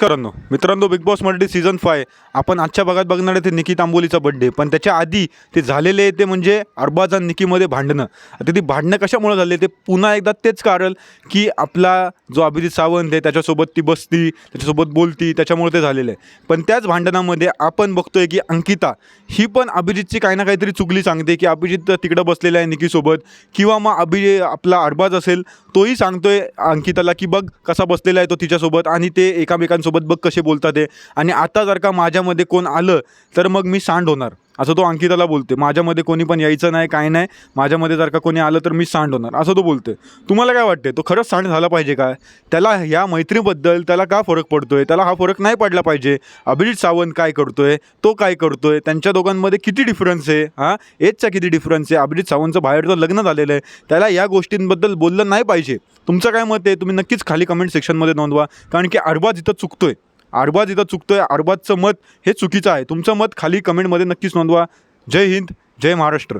मित्रांनो मित्रांनो Bigg Boss Marathi season five आपण आजच्या भागात बघणार आहे ते निकी तांबोलीचा बड्डे पण त्याच्या आधी ते झालेले आहे ते म्हणजे अरबाज आणि निकीमध्ये भांडणं. आता ती भांडणं कशामुळे झाले ते पुन्हा एकदा तेच कारण की आपला जो अभिजित सावंत आहे त्याच्यासोबत ती बसती त्याच्यासोबत बोलती त्याच्यामुळे ते झालेलं आहे. पण त्याच भांडणामध्ये आपण बघतोय की अंकिता ही पण अभिजितची काही ना काहीतरी चुगली सांगते की अभिजित तिकडं बसलेला आहे निकीसोबत. किंवा मग अभि आपला अरबाज असेल तोही सांगतोय अंकिताला की बघ कसा बसलेला आहे तो तिच्यासोबत आणि ते एकामेकांसोबत बघ कसे बोलतात ते आणि आता जर का माझ्यामध्ये कोण आलं तर मग मी सांड होणार. असं तो अंकिताला बोलते माझ्यामध्ये कोणी पण यायचं नाही काय नाही माझ्यामध्ये जर का कोणी आलं तर मी सांड होणार असं तो बोलते तुम्हाला काय वाटते तो खरंच सांड झाला पाहिजे काय त्याला ह्या मैत्रीबद्दल त्याला का फरक पडतोय? त्याला हा फरक नाही पडला पाहिजे. अभिजित सावंत काय करतोय? तो काय करतोय? त्यांच्या दोघांमध्ये किती डिफरन्स आहे? हां? एजचा किती डिफरन्स आहे? अभिजित सावंतचं बाहेरचं लग्न झालेलं आहे. त्याला या गोष्टींबद्दल बोललं नाही पाहिजे. तुमचं काय मत आहे? तुम्ही नक्कीच खाली कमेंट सेक्शनमध्ये नोंदवा. कारण की अरबाज इथं चुकतोय. अरबाज इथं चुकतोय. अरबाजचं मत हे चुकीचं आहे. तुमचं मत खाली कमेंटमध्ये नक्कीच नोंदवा. जय हिंद जय महाराष्ट्र.